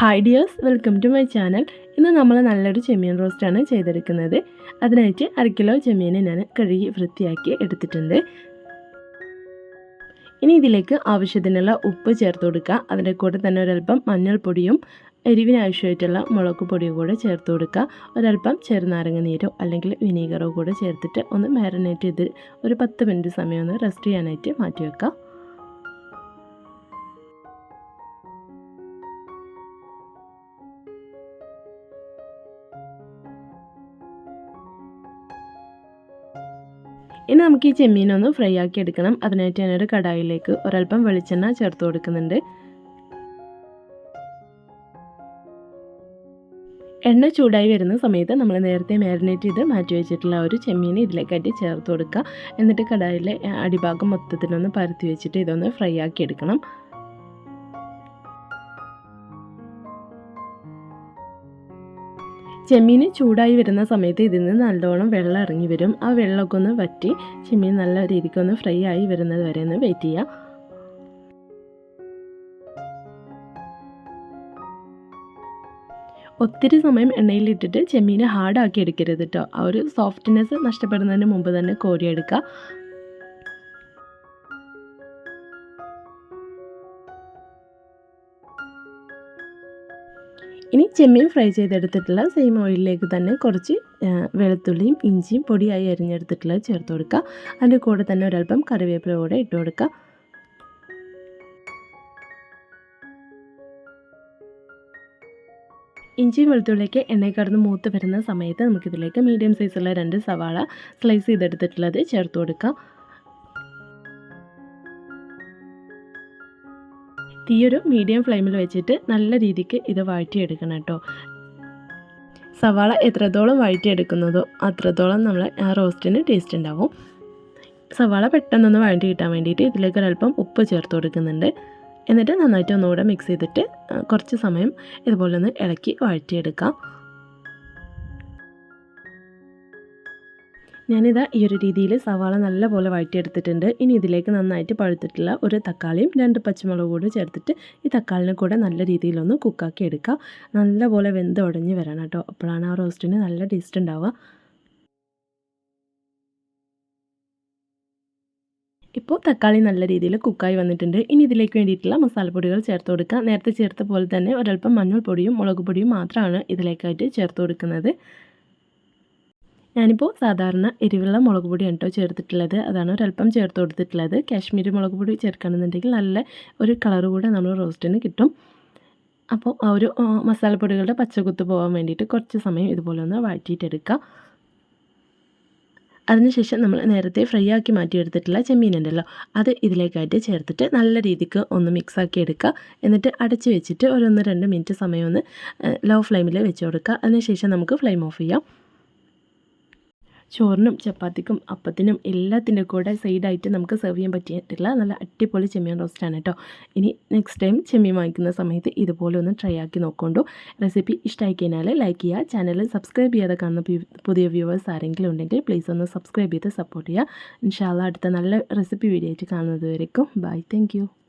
Hi dears welcome to my channel ഇന്ന് നമ്മൾ നല്ലൊരു ചെമ്മീൻ റോസ്റ്റാണ് ചെയ്തെടുക്കുന്നത്. അതിനായിട്ട് അര കിലോ ചെമ്മീൻ ഞാൻ കഴുകി വൃത്തിയാക്കി എടുത്തിട്ടുണ്ട്. ഇനി ഇതിലേക്ക് ആവശ്യത്തിനുള്ള ഉപ്പ് ചേർത്ത് കൊടുക്കുക. അതിന്റെ കൂടെ തന്നെ ഒരല്പം മഞ്ഞൾപ്പൊടിയും എരിവിനാവശ്യമായിട്ടുള്ള മുളക് പൊടിയും കൂടെ ചേർത്ത് കൊടുക്കുക. ഒരല്പം ചെറുനാരങ്ങ നീരോ അല്ലെങ്കിൽ വിനീഗറോ കൂടെ ചേർത്തിട്ട് ഒന്ന് മാരിനേറ്റ് ചെയ്ത് ഒരു പത്ത് മിനിറ്റ് സമയം ഒന്ന് റെസ്റ്റ് ചെയ്യാനായിട്ട് മാറ്റി വെക്കുക ഇനി നമുക്ക് ഈ ചെമ്മീനൊന്ന് ഫ്രൈ ആക്കി എടുക്കണം. അതിനായിട്ട് ഞാനൊരു കടായിലേക്ക് ഒരൽപ്പം വെളിച്ചെണ്ണ ചേർത്ത് കൊടുക്കുന്നുണ്ട്. എണ്ണ ചൂടായി വരുന്ന സമയത്ത് നമ്മൾ നേരത്തെ മാരിനേറ്റ് ചെയ്ത് മാറ്റി വെച്ചിട്ടുള്ള ഒരു ചെമ്മീൻ ഇതിലേക്കായിട്ട് ചേർത്ത് കൊടുക്കുക. എന്നിട്ട് കടായിലെ അടിഭാഗം മൊത്തത്തിലൊന്ന് പരത്തി വെച്ചിട്ട് ഇതൊന്ന് ഫ്രൈ ആക്കി എടുക്കണം. ചെമ്മീൻ ചൂടായി വരുന്ന സമയത്ത് ഇതിൽ നിന്ന് നല്ലോണം വെള്ളം ഇറങ്ങി വരും. ആ വെള്ളമൊക്കെ ഒന്ന് വറ്റി ചെമ്മീൻ നല്ല രീതിക്കൊന്ന് ഫ്രൈ ആയി വരുന്നത് വരെ ഒന്ന് വെയിറ്റ് ചെയ്യുക ഒത്തിരി സമയം എണ്ണയിലിട്ടിട്ട് ചെമ്മീൻ ഹാർഡാക്കി എടുക്കരുത് കേട്ടോ ആ ഒരു സോഫ്റ്റ്നെസ് നഷ്ടപ്പെടുന്നതിന് മുമ്പ് തന്നെ കോരിയെടുക്കുക. ഇനി ചെമ്മീൻ ഫ്രൈ ചെയ്തെടുത്തിട്ടുള്ള സെയിം ഓയിലിലേക്ക് തന്നെ കുറച്ച് വെളുത്തുള്ളിയും ഇഞ്ചിയും പൊടിയായി അരിഞ്ഞെടുത്തിട്ടുള്ളത് ചേർത്ത് കൊടുക്കുക. അതിന്റെ കൂടെ തന്നെ ഒരല്പം കറിവേപ്പില കൂടെ ഇട്ട് കൊടുക്കുക. ഇഞ്ചിയും വെളുത്തുള്ളിക്ക് എണ്ണയിൽ കടന്ന് മൂത്ത് വരുന്ന സമയത്ത് നമുക്കിതിലേക്ക് മീഡിയം സൈസുള്ള രണ്ട് സവാള സ്ലൈസ് ചെയ്തെടുത്തിട്ടുള്ളത് ചേർത്ത് കൊടുക്കുക. തീയൊരു മീഡിയം ഫ്ലെയിമിൽ വെച്ചിട്ട് നല്ല രീതിക്ക് ഇത് വഴറ്റിയെടുക്കണം കേട്ടോ. സവാള എത്രത്തോളം വഴറ്റിയെടുക്കുന്നതോ അത്രത്തോളം നമ്മൾ ആ റോസ്റ്റിന് ടേസ്റ്റ് ഉണ്ടാവും. സവാള പെട്ടെന്നൊന്ന് വഴറ്റി കിട്ടാൻ വേണ്ടിയിട്ട് ഇതിലേക്ക് ഒരല്പം ഉപ്പ് ചേർത്ത് കൊടുക്കുന്നുണ്ട്. എന്നിട്ട് നന്നായിട്ട് ഒന്നുകൂടെ മിക്സ് ചെയ്തിട്ട് കുറച്ച് സമയം ഇതുപോലെ ഒന്ന് ഇളക്കി വഴറ്റിയെടുക്കാം. ഞാനിതാ ഈ ഒരു രീതിയിൽ സവാള നല്ലപോലെ വഴറ്റിയെടുത്തിട്ടുണ്ട്. ഇനി ഇതിലേക്ക് നന്നായിട്ട് പഴുത്തിട്ടുള്ള ഒരു തക്കാളിയും രണ്ട് പച്ചമുളകും കൂടി ചേർത്തിട്ട് ഈ തക്കാളിനെ കൂടെ നല്ല രീതിയിലൊന്ന് കുക്കാക്കി എടുക്കുക നല്ലപോലെ വെന്ത് ഉടഞ്ഞ് വരണം കേട്ടോ. അപ്പോഴാണ് ആ റോസ്റ്റിന് നല്ല ടേസ്റ്റ് ഉണ്ടാവുക. ഇപ്പോൾ തക്കാളി നല്ല രീതിയിൽ കുക്കായി വന്നിട്ടുണ്ട്. ഇനി ഇതിലേക്ക് വേണ്ടിയിട്ടുള്ള മസാലപ്പൊടികൾ ചേർത്ത് കൊടുക്കുക. നേരത്തെ ചേർത്ത പോലെ തന്നെ ഒരല്പം മഞ്ഞൾപ്പൊടിയും മുളക് പൊടിയും മാത്രമാണ് ഇതിലേക്കായിട്ട് ചേർത്ത് കൊടുക്കുന്നത്. ഞാനിപ്പോൾ സാധാരണ എരിവുള്ള മുളക് പൊടിയാണ് കേട്ടോ ചേർത്തിട്ടുള്ളത്. അതാണ് ഒരല്പം ചേർത്ത് കൊടുത്തിട്ടുള്ളത്. കാശ്മീരി മുളക് പൊടി ചേർക്കുകയാണെന്നുണ്ടെങ്കിൽ നല്ല ഒരു കളർ കൂടെ നമ്മൾ റോസ്റ്റിന് കിട്ടും. അപ്പോൾ ആ ഒരു മസാലപ്പൊടികളുടെ പച്ചകുത്ത് പോകാൻ വേണ്ടിയിട്ട് കുറച്ച് സമയം ഇതുപോലെ ഒന്ന് വഴറ്റിയിട്ടെടുക്കുക അതിനുശേഷം നമ്മൾ നേരത്തെ ഫ്രൈ ആക്കി മാറ്റിയെടുത്തിട്ടുള്ള ചെമ്മീനുണ്ടല്ലോ അത് ഇതിലേക്കായിട്ട് ചേർത്തിട്ട് നല്ല രീതിക്ക് ഒന്ന് മിക്സ് ആക്കി എടുക്കുക എന്നിട്ട് അടച്ച് വെച്ചിട്ട് ഒരു ഒന്ന് രണ്ട് മിനിറ്റ് സമയം ഒന്ന് ലോ ഫ്ലെയിമിൽ വെച്ച് കൊടുക്കുക അതിനുശേഷം നമുക്ക് ഫ്ലെയിം ഓഫ് ചെയ്യാം. ചോറിനും ചപ്പാത്തിക്കും അപ്പത്തിനും എല്ലാത്തിന്റെ കൂടെ സൈഡായിട്ട് നമുക്ക് സെർവ് ചെയ്യാൻ പറ്റിയിട്ടില്ല നല്ല അടിപൊളി ചെമ്മീൻ റോസ്റ്റാണ് കേട്ടോ. ഇനി നെക്സ്റ്റ് ടൈം ചെമ്മീൻ വാങ്ങിക്കുന്ന സമയത്ത് ഇതുപോലെ ഒന്ന് ട്രൈ ആക്കി നോക്കൊണ്ടു. റെസിപ്പി ഇഷ്ടമായി കഴിഞ്ഞാൽ ലൈക്ക് ചെയ്യുക ചാനൽ സബ്സ്ക്രൈബ് ചെയ്യാതെ കാണുന്ന പുതിയ വ്യൂവേഴ്സ് ആരെങ്കിലും ഉണ്ടെങ്കിൽ പ്ലീസ് ഒന്ന് സബ്സ്ക്രൈബ് ചെയ്ത് സപ്പോർട്ട് ചെയ്യുക. ഇൻഷാല്ല അടുത്ത നല്ല റെസിപ്പി വീഡിയോ ആയിട്ട് കാണുന്നത് വരേക്കും. Bye thank